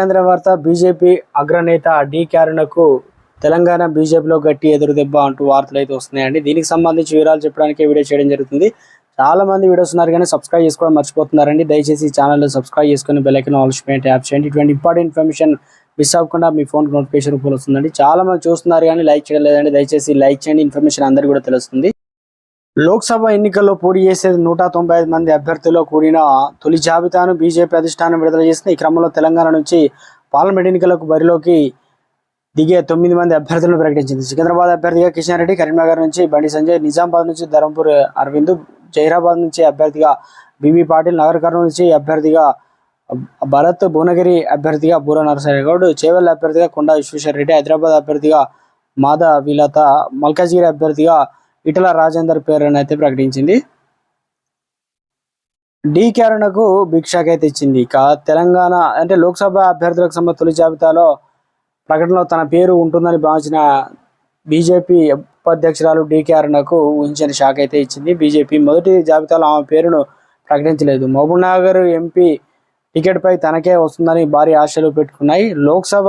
కేంద్ర వార్త బీజేపీ అగ్రనేత డి. క్యారునకు తెలంగాణ బీజేపీలో గట్టి ఎదురు దెబ్బ అంటూ వార్తలు అయితే వస్తున్నాయండి. దీనికి సంబంధించి వివరాలు చెప్పడానికి వీడియో చేయడం జరుగుతుంది. చాలా మంది వీడియోస్ ఉన్నారు కానీ సబ్స్క్రైబ్ చేసుకోవడం మర్చిపోతున్నారండి. దయచేసి ఛానల్ సబ్స్క్రైబ్ చేసుకుని bell icon icon all tap చేయండి. ఇటువంటి ఇంపార్టెంట్ ఇన్ఫర్మేషన్ మిస్ అవ్వకుండా మీ ఫోన్ నోటిఫికేషన్ రూపంలో వస్తుందండి. చాలా మంది చూస్తున్నారు కానీ లైక్ చేయడం లేదండి దయచేసి లైక్ చేయండి. ఇన్ఫర్మేషన్ అందరికీ కూడా తెలుస్తుంది. లోక్సభ ఎన్నికల్లో పోటీ చేసేది నూట తొంభై ఐదు మంది అభ్యర్థుల్లో కూడిన తొలి జాబితాను బీజేపీ అధిష్టానం విడుదల చేసిన ఈ క్రమంలో తెలంగాణ నుంచి పార్లమెంట్ ఎన్నికలకు బరిలోకి దిగే తొమ్మిది మంది అభ్యర్థులను ప్రకటించింది. సికింద్రాబాద్ అభ్యర్థిగా కిషన్ రెడ్డి కరీంనగర్ నుంచి బండి సంజయ్ నిజామాబాద్ నుంచి ధర్మపూర్ అరవింద్ జైరాబాద్ నుంచి అభ్యర్థిగా బివి పాటిల్ నగర్ కర్నూలు నుంచి అభ్యర్థిగా భరత్ భువనగిరి అభ్యర్థిగా బూర నరసయ్య గౌడ్ చేవెళ్ళ అభ్యర్థిగా కొండా విశ్వేశ్వర రెడ్డి హైదరాబాద్ అభ్యర్థిగా మాదా విలత మల్కాజ్గిరి అభ్యర్థిగా ఇటల రాజేందర్ పేరును అయితే ప్రకటించింది. డి క్యారణకు అయితే ఇచ్చింది. ఇక తెలంగాణ అంటే లోక్సభ అభ్యర్థులకు సంబంధించిన తొలి జాబితాలో ప్రకటనలో తన పేరు ఉంటుందని భావించిన బీజేపీ ఉపాధ్యక్షురాలు డీకే అరుణకు ఊహించిన షాక్ అయితే ఇచ్చింది. బీజేపీ మొదటి జాబితాలో ఆమె పేరును ప్రకటించలేదు. మహబూబ్నగర్ ఎంపీ టికెట్పై తనకే వస్తుందని భారీ ఆశలు పెట్టుకున్నాయి. లోక్సభ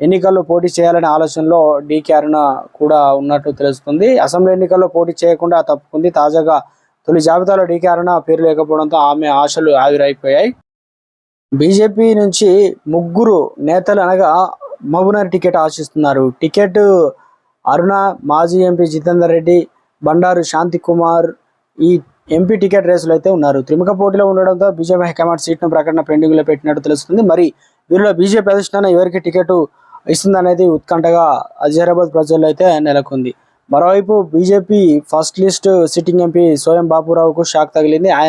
ఎన్నికల్లో పోటీ చేయాలనే ఆలోచనలో డీకే అరుణ కూడా ఉన్నట్టు తెలుస్తుంది. అసెంబ్లీ ఎన్నికల్లో పోటీ చేయకుండా తప్పుకుంది. తాజాగా తొలి జాబితాలో డీకే అరుణ పేరు లేకపోవడంతో ఆమె ఆశలు ఆవిరైపోయాయి. బీజేపీ నుంచి ముగ్గురు నేతలు అనగా మహబూనర్ టికెట్ ఆశిస్తున్నారు. టికెట్ అరుణ మాజీ ఎంపీ జితేందర్ రెడ్డి బండారు శాంతి కుమార్ ఈ ఎంపీ టికెట్ రేసులు అయితే ఉన్నారు. త్రిముఖ పోటీలో ఉండడంతో బీజేపీ హైకమాండ్ సీట్ను ప్రకటన పెండింగ్లో పెట్టినట్టు తెలుస్తుంది. మరి వీరిలో బీజేపీ అధిష్టానం ఎవరికి టికెట్ ఇస్తుందనేది ఉత్కంఠగా హజీరాబాద్ ప్రజల్లో అయితే నెలకొంది. మరోవైపు BJP first list sitting MP Soyam బాపురావుకు shock తగిలింది. ఆయన